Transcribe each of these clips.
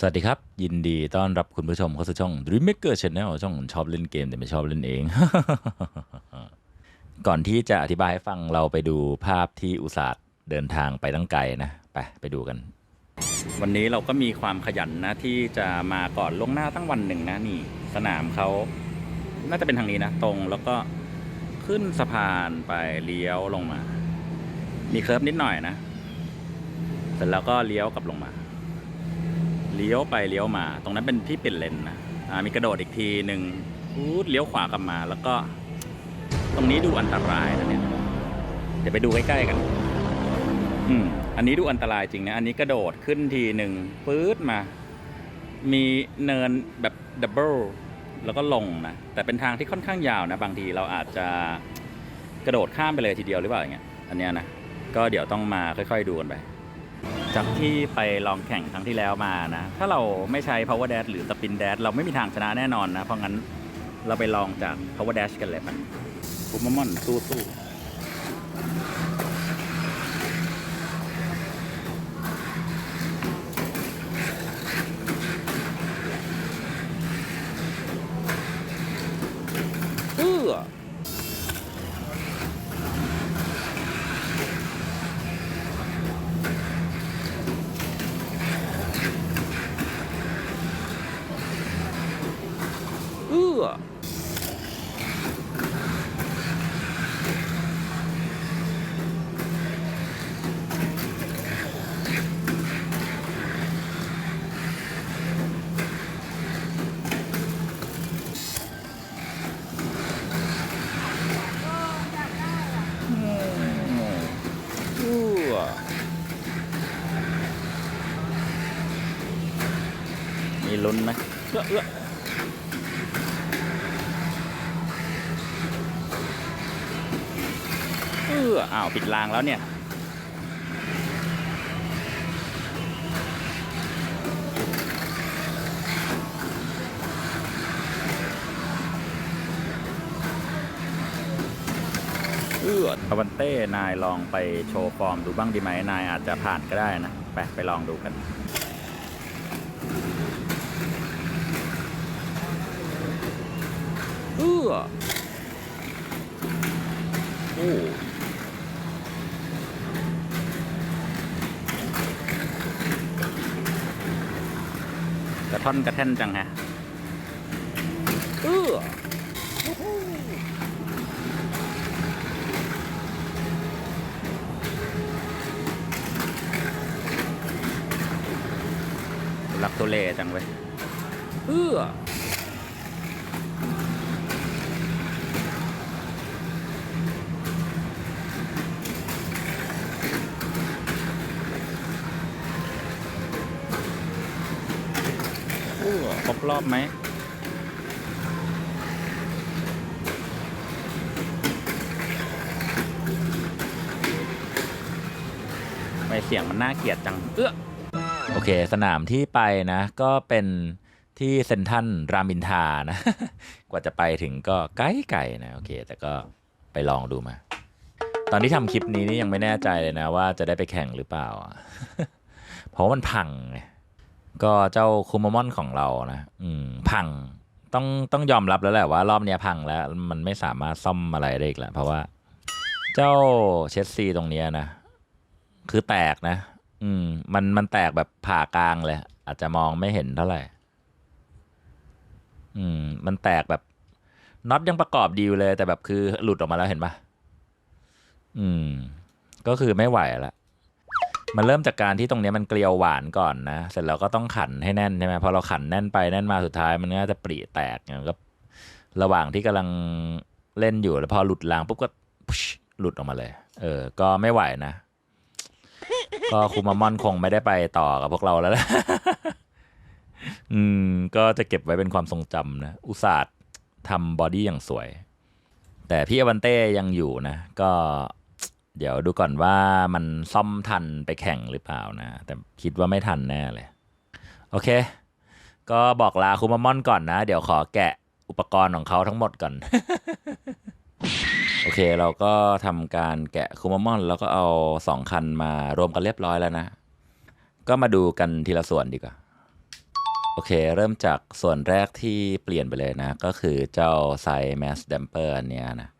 สวัสดีครับ ยินดีต้อนรับคุณผู้ชมเข้าสู่ช่อง Dream Maker Channel ช่องชอบเล่นเกมแต่ไม่ชอบเล่นเอง ก่อนที่จะอธิบายให้ฟังเราไปดูภาพที่อุตสาห์เดินทางไปตั้งไกลนะ ไปไปดูกัน วันนี้เราก็มีความขยันนะ ที่จะมาก่อนล่วงหน้าตั้งวันหนึ่งนะนี่ สนามเขาน่าจะเป็นทางนี้นะ ตรงแล้วก็ขึ้นสะพานไปเลี้ยวลงมา มีเคิร์ฟนิดหน่อยนะเสร็จแล้วก็เลี้ยวกลับลงมา เลี้ยวไปเลี้ยวมา ตรงนั้นเป็นที่เปลี่ยนเลนนะอ่ามีกระโดดอีกทีหนึ่งพูดเลี้ยวขวากลับมา แล้วก็ ตรงนี้ดูอันตรายนะเนี่ยเดี๋ยวไปดูใกล้ๆกัน อืมอันนี้ดูอันตรายจริงนะ อันนี้กระโดดขึ้นทีหนึ่งปื๊ดมา มีเนินแบบดับเบิลแล้วก็ลงนะ แต่เป็นทางที่ค่อนข้างยาวนะ บางทีเราอาจจะกระโดดข้ามไปเลยทีเดียวหรือเปล่าอย่างเงี้ย อันเนี้ยนะ ก็เดี๋ยวต้องมาค่อย ๆ ดูกันไป จากที่ไปลองแข่งครั้งที่แล้วมานะ ถ้าเราไม่ใช้ power dash หรือ spin dash เราไม่มีทางชนะแน่นอนนะ เพราะงั้นเราไปลองจาก power dash กันเลยมันคุมมอนสู้สู้เอื้อ เอื้อเอื้อมีลุ้นไหมเอื้อเอื้อเอื้ออ้าว ปิดรางแล้วเนี่ย เอื้อตะวันเต้ นายลองไปโชว์ฟอร์มดูบ้างดีไหม นายอาจจะผ่านก็ได้นะ ไปไปลองดูกันเอื้อโอ้ กระท่อนกระแท่นจังฮะเอื้อรักตัวเลจังเว้ยเอื้อ เออครบรอบไหมไม่เสียงมันน่าเกลียดจัง เอื้อโอเค สนามที่ไปนะ ก็เป็นที่เซนทันรามินทานะ กว่าจะไปถึงก็ไกลๆนะ โอเค แต่ก็ไปลองดูมา ตอนที่ทำคลิปนี้นี่ยังไม่แน่ใจเลยนะ ว่าจะได้ไปแข่งหรือเปล่า เพราะมันพังไง ก็เจ้าคูมามอนของเรานะอืมพังต้องต้องยอมรับแล้วแหละว่ารอบเนี้ยพังแล้ว มันไม่สามารถซ่อมอะไรได้อีกแล้วเพราะว่า เจ้าเชสซีตรงเนี้ยนะ คือแตกนะ อืม มันมันแตกแบบผ่ากลางเลย อาจจะมองไม่เห็นเท่าไหร่ อืม มันแตกแบบน็อตยังประกอบดีอยู่เลย แต่แบบคือหลุดออกมาแล้วเห็นปะอืม ก็คือไม่ไหวละ มันเริ่มจากการที่ตรงนี้มันเกลียวหวานก่อนนะ เสร็จแล้วก็ต้องขันให้แน่นใช่ไหมพอเราขันแน่นไปแน่นมาสุดท้าย มันก็จะปริแตกเนี่ยก็ระหว่างที่กำลังเล่นอยู่แล้วพอหลุดรางปุ๊บก็หลุดออกมาเลย เออ ก็ไม่ไหวนะ ก็คูมามอนคงไม่ได้ไปต่อกับพวกเราแล้วแหละอืม ก็จะเก็บไว้เป็นความทรงจำนะ อุตส่าห์ทำบอดี้อย่างสวย แต่พี่อวันเต้ยังอยู่นะ ก็ เดี๋ยวดูก่อนว่ามันซ่อมทันไปแข่งหรือเปล่านะ แต่คิดว่าไม่ทันแน่เลย โอเค ก็บอกลาคูมามอนก่อนนะ เดี๋ยวขอแกะอุปกรณ์ของเขาทั้งหมดก่อน โอเคเราก็ทำการแกะคูมามอน แล้วก็เอาสองคันมารวมกันเรียบร้อยแล้วนะ ก็มาดูกันทีละส่วนดีกว่า โอเค เริ่มจากส่วนแรกที่เปลี่ยนไปเลยนะ ก็คือเจ้าไซแมสเดมเปอร์อันเนี้ยนะ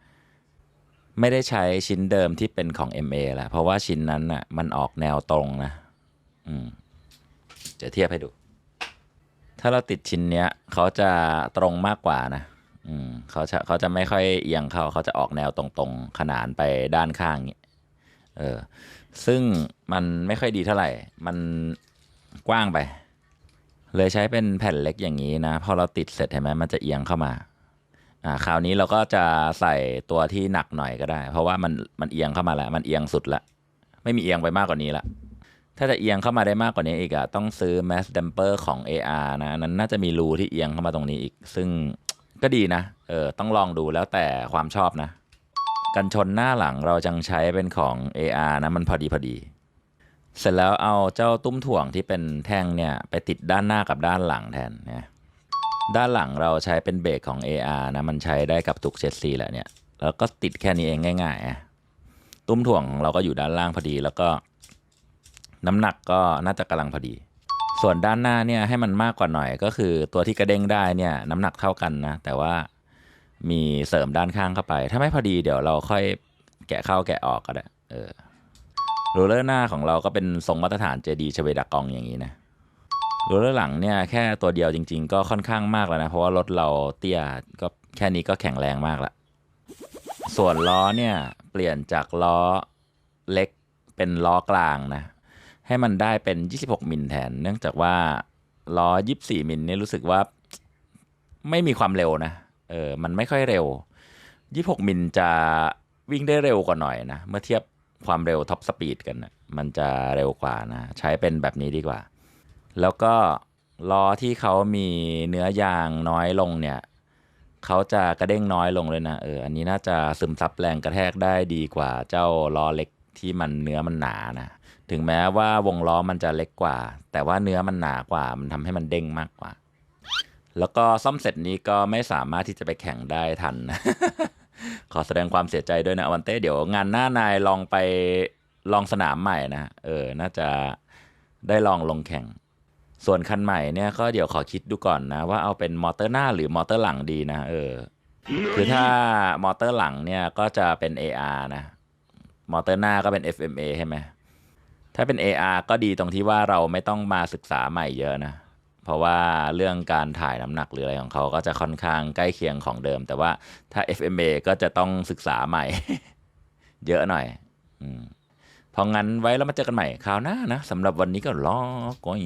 ไม่ได้ใช้ชิ้นเดิมที่เป็นของ MA แล้วเพราะว่าชิ้นนั้นน่ะมันออกแนวตรงนะอืมจะเทียบให้ดู ถ้าเราติดชิ้นเนี้ยเขาจะตรงมากกว่านะอืมเขาจะเขาจะไม่ค่อยเอียงเข้าเขาจะออกแนวตรงๆ ขนานไปด้านข้างอย่างงี้เออซึ่งมันไม่ค่อยดีเท่าไหร่ มันกว้างไป เลยใช้เป็นแผ่นเล็กอย่างนี้นะ พอเราติดเสร็จเห็นไหมมันจะเอียงเข้ามา อ่าคราวนี้เราก็จะใส่ตัวที่หนักหน่อยก็ได้ เพราะว่ามันมันเอียงเข้ามาแล้ว มันเอียงสุดละไม่มีเอียงไปมากกว่านี้ละถ้าจะเอียงเข้ามาได้มากกว่านี้อีกอะต้องซื้อ mass damper ของ AR นะนนั้นน่าจะมีรูที่เอียงเข้ามาตรงนี้อีก ซึ่งก็ดีนะเออต้องลองดูแล้วแต่ความชอบนะ กันชนหน้าหลังเราจังใช้เป็นของ AR นะมันพอดีพอดี เสร็จแล้วเอาเจ้าตุ้มถ่วงที่เป็นแท่งเนี่ยไปติดด้านหน้ากับด้านหลังแทนนะ ด้านหลังเราใช้เป็นเบรกของ AR นะ มันใช้ได้กับทุกเชสซีแหละเนี่ย แล้วก็ติดแค่นี้เองง่ายๆอะตุ้มถ่วงของเราก็อยู่ด้านล่างพอดี แล้วก็น้ำหนักก็น่าจะกำลังพอดี ส่วนด้านหน้าเนี่ยให้มันมากกว่าหน่อยก็คือตัวที่กระเด้งได้เนี่ยน้ำหนักเท่ากันนะ แต่ว่ามีเสริมด้านข้างเข้าไป ถ้าไม่พอดีเดี๋ยวเราค่อยแกะเข้าแกะออกก็ได้เออโรลเลอร์หน้าของเราก็เป็นทรงมาตรฐานเจดีชเวดากองอย่างนี้นะ โรลเลอร์หลังเนี่ยแค่ตัวเดียวจริง ๆ ก็ค่อนข้างมากแล้วนะ เพราะว่ารถเราเตี้ยก็แค่นี้ก็แข็งแรงมากละส่วนล้อเนี่ยเปลี่ยนจากล้อเล็กเป็นล้อกลางนะ ให้มันได้เป็น 26 มิลแทน เนื่องจากว่าล้อ 24 มิลเนี่ยรู้สึกว่าไม่มีความเร็วนะเออมันไม่ค่อยเร็ว 26 มิลจะวิ่งได้เร็วกว่าหน่อยนะ เมื่อเทียบความเร็วท็อปสปีดกันนะมันจะเร็วกว่านะ ใช้เป็นแบบนี้ดีกว่า แล้วก็ล้อที่เขามีเนื้อยางน้อยลงเนี่ยเขาจะกระเด้งน้อยลงเลยนะเอออันนี้น่าจะซึมซับแรงกระแทกได้ดีกว่าเจ้าล้อเล็กที่มันเนื้อมันหนานะถึงแม้ว่าวงล้อมันจะเล็กกว่า แต่ว่าเนื้อมันหนากว่า มันทำให้มันเด้งมากกว่า แล้วก็ซ่อมเสร็จนี้ก็ไม่สามารถที่จะไปแข่งได้ทันนะขอแสดงความเสียใจด้วยนะวันเต้เดี๋ยวงานหน้านายลองไปลองสนามใหม่นะเออน่าจะได้ลองลงแข่ง ส่วนคันใหม่เนี่ยก็เดี๋ยวขอคิดดูก่อนนะ ว่าเอาเป็นมอเตอร์หน้าหรือมอเตอร์หลังดีนะเออคือถ้ามอเตอร์หลังเนี่ยก็จะเป็น AR นะมอเตอร์หน้าก็เป็น FMA ใช่ไหมถ้าเป็น AR ก็ดีตรงที่ว่าเราไม่ต้องมาศึกษาใหม่เยอะนะเพราะว่าเรื่องการถ่ายน้ำหนักหรืออะไรของเขาก็จะค่อนข้างใกล้เคียงของเดิม แต่ว่าถ้า FMA ก็จะต้องศึกษาใหม่ เยอะหน่อย อืม เพราะงั้นไว้แล้วมาเจอกันใหม่คราวหน้านะสำหรับวันนี้ก็รอก่อน